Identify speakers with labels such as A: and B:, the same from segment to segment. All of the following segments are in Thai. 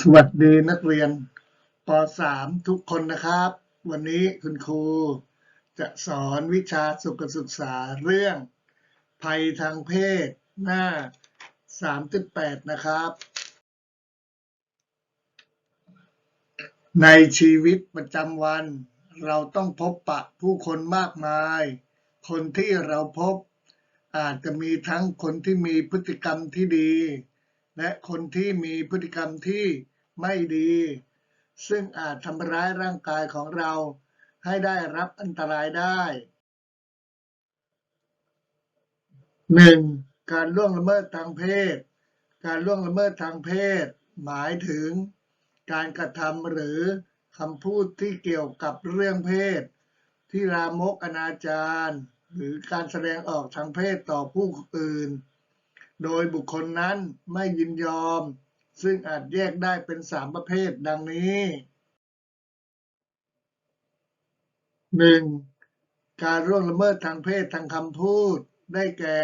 A: สวัสดีนักเรียนป .3 ทุกคนนะครับ วันนี้คุณครูจะสอนวิชาสุขศึกษาเรื่อง ภัยทางเพศหน้า 3.8 นะครับ ในชีวิตประจำวัน เราต้องพบปะผู้คนมากมาย คนที่เราพบอาจจะมีทั้งคนที่มีพฤติกรรมที่ดี และคนที่มีพฤติกรรมที่ไม่ดี ซึ่งอาจทำร้ายร่างกายของเราให้ได้รับอันตรายได้ 1. การล่วงละเมิดทางเพศ การล่วงละเมิดทางเพศ หมายถึง การกระทำหรือคำพูดที่เกี่ยวกับเรื่องเพศ ที่ลามกอนาจารหรือการแสดงออกทางเพศต่อผู้อื่น โดยบุคคลนั้นไม่ยินยอม ซึ่งอาจแยกได้เป็นสามประเภทดังนี้ 1. การร่วงละเมิดทางเพศทางคำพูดได้แก่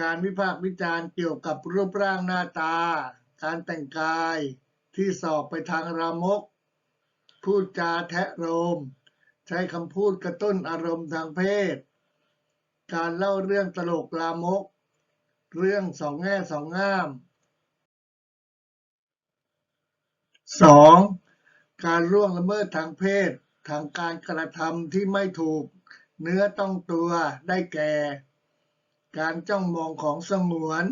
A: การวิพากษ์วิจารณ์เกี่ยวกับรูปร่างหน้าตา การแต่งกายที่สอบไปทางรามก พูดจาแทะโรมใช้คำพูดกระตุ้นอารมณ์ทางเพศ การเล่าเรื่องตลกลามก เรื่องสองแง่สองง่าม 2. การล่วงละเมิดทางเพศ ทางการกระทำที่ไม่ถูก เนื้อต้องตัวได้แก่ การจ้องมองของสงวน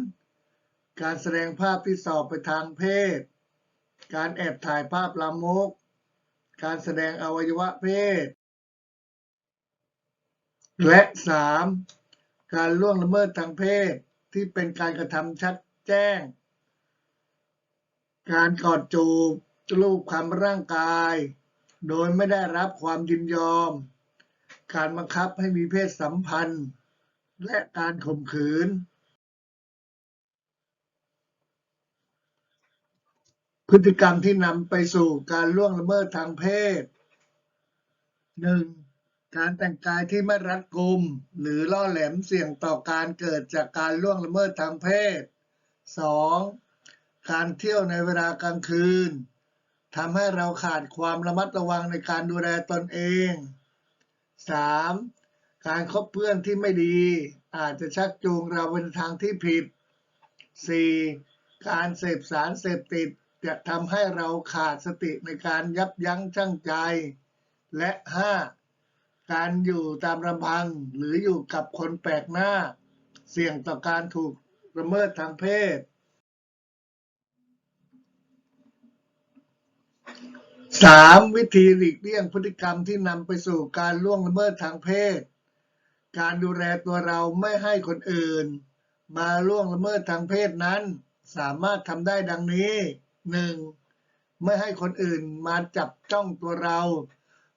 A: การแสดงภาพที่สอบไปทางเพศ การแอบถ่ายภาพลามก การแสดงอวัยวะเพศ และ 3. การล่วงละเมิดทางเพศที่เป็นการกระทำชัดแจ้ง การกอดจูบลูบคำร่างกาย โดยไม่ได้รับความยินยอม การบังคับให้มีเพศสัมพันธ์ และการข่มขืน พฤติกรรมที่นำไปสู่การล่วงละเมิดทางเพศ 1. การแต่งกายที่ไม่รัดกุม หรือล่อแหลมเสี่ยงต่อการเกิดจากการล่วงละเมิดทางเพศ 2. การเที่ยวในเวลากลางคืนทำให้เราขาดความระมัดระวังในการดูแลตนเอง 3. การคบเพื่อนที่ไม่ดี อาจจะชักจูงเราไปในทางที่ผิด 4. การเสพสารเสพติดจะทำให้เราขาดสติในการยับยั้งชั่งใจ และ 5. การอยู่ตามลำพังหรืออยู่กับคนแปลกหน้า เสี่ยงต่อการถูกละเมิดทางเพศ 3. วิธีหลีกเลี่ยงพฤติกรรมที่นำไปสู่การล่วงละเมิดทางเพศ การดูแลตัวเราไม่ให้คนอื่น มาล่วงละเมิดทางเพศนั้น สามารถทำได้ดังนี้ 1. ไม่ให้คนอื่นมาจับจ้องตัวเรา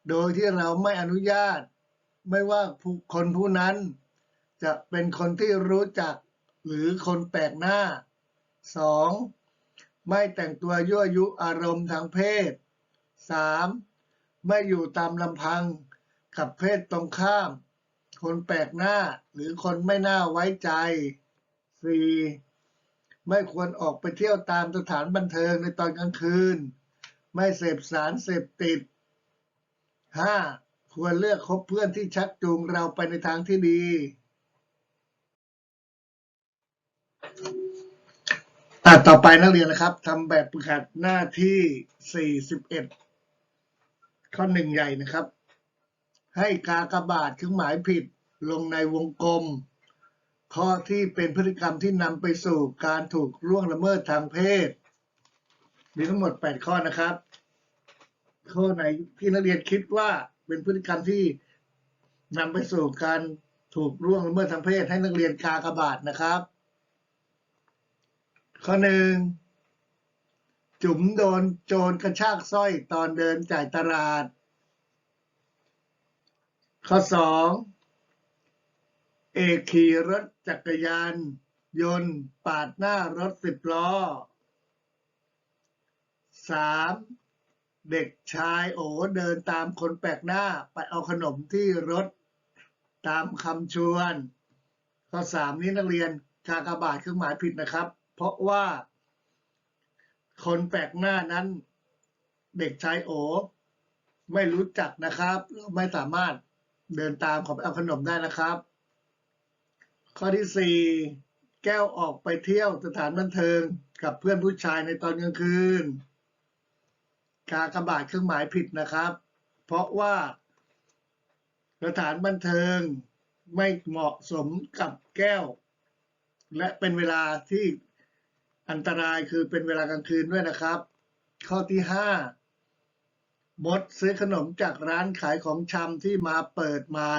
A: โดยที่เราไม่อนุญาต ไม่ว่าผู้คนผู้นั้น จะเป็นคนที่รู้จักหรือคนแปลกหน้า 2. ไม่แต่งตัวยั่วยุอารมณ์ทางเพศ 3. ไม่อยู่ตามลำพังกับเพศตรงข้าม คนแปลกหน้าหรือคนไม่น่าไว้ใจ 4. ไม่ควรออกไปเที่ยวตามสถานบันเทิงในตอนกลางคืน ไม่เสพสารเสพติด 5. ควรเลือกคบเพื่อนที่ชักจูงเราไปในทางที่ดีอะต่อไปนักเรียนนะครับทำแบบฝึกหัดหน้าที่ 41 ข้อหนึ่งใหญ่นะครับ ให้กากบาทเครื่องหมายผิดลงในวงกลม ข้อที่เป็นพฤติกรรมที่นำไปสู่การถูกล่วงละเมิดทางเพศ มีทั้งหมด 8 ข้อนะครับ ข้อไหนที่นักเรียนคิดว่าเป็นพฤติกรรมที่นำไปสู่การถูกล่วงละเมิดทางเพศให้นักเรียนกากบาทนะครับ ข้อหนึ่งจุ๋มโดนโจรกระชากสร้อยตอนเดินจ่ายตลาด ข้อสองเอกขี่รถจักรยาน ยนต์ปาดหน้ารถสิบล้อสาม เด็กชายโอเดินตามคนแปลกหน้าไปเอาขนมที่รถตามคำชวน ข้อสามนี้นักเรียนกากบาทเครื่องหมายผิดนะครับ เพราะว่า คนแปลกหน้านั้น เด็กชายโอ ไม่รู้จักนะครับ ไม่สามารถเดินตามขอไปเอาขนมได้นะครับ ข้อที่สี่แก้วออกไปเที่ยวสถานบันเทิงกับเพื่อนผู้ชายในตอนกลางคืน กากบาทเครื่องหมายผิดนะครับ เพราะว่าสถานบันเทิงไม่เหมาะสมกับแก้ว และเป็นเวลาที่อันตรายคือเป็นเวลากลางคืนด้วยนะครับ ข้อที่ห้ามดซื้อขนมจากร้านขายของชำที่มาเปิดใหม่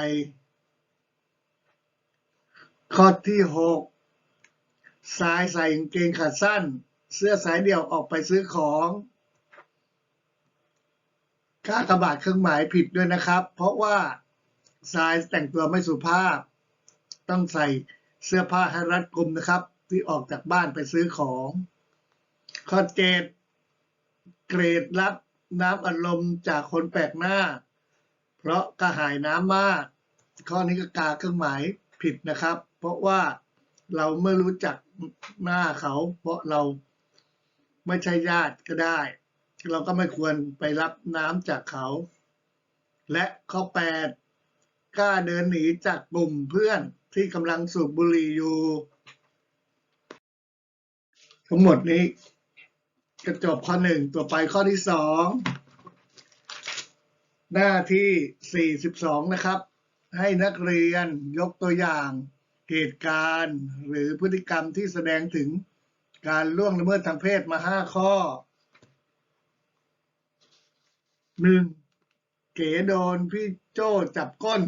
A: ข้อที่หกสายใส่กางเกงขาสั้น เสื้อสายเดี่ยวออกไปซื้อของ ค่ากบาดเครื่องหมายผิดด้วยนะครับ เพราะว่าสายแต่งตัวไม่สุภาพ ต้องใส่เสื้อผ้าให้รัดกุมนะครับ ที่ออกจากบ้านไปซื้อของ ข้อเจ็ดเกรดรับน้ำอัดลมจากคนแปลกหน้า เพราะกระหายน้ำมาก ข้อนี้ก็กาเครื่องหมายผิดนะครับ เพราะว่าเราไม่รู้จักหน้าเขา เพราะเราไม่ใช่ญาติก็ได้ เราก็ไม่ควรไปรับน้ำจากเขา และข้อแปดกล้าเดินหนีจากกลุ่มเพื่อนที่กำลังสูบบุหรี่อยู่ ทั้งหมดนี้ก็จบข้อหนึ่งตัวไปข้อที่สองหน้าที่สี่สิบสองนะครับ ให้นักเรียนยกตัวอย่างเหตุการณ์หรือพฤติกรรมที่แสดงถึงการล่วงละเมิดทางเพศมาห้าข้อ หนึ่งเก๋โดนพี่โจ้จับก้น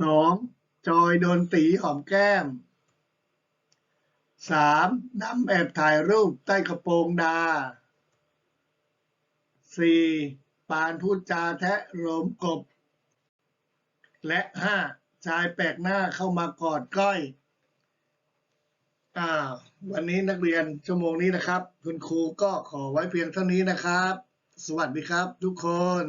A: สองจอยโดนตีหอมแก้มสามดำแอบถ่ายรูปใต้กระโปรงดาสี่ปานพูดจาแทะโรมกบ และห้าชายแปลกหน้าเข้ามากอดก้อย วันนี้นักเรียนชั่วโมงนี้นะครับ คุณครูก็ขอไว้เพียงเท่านี้นะครับ สวัสดีครับทุกคน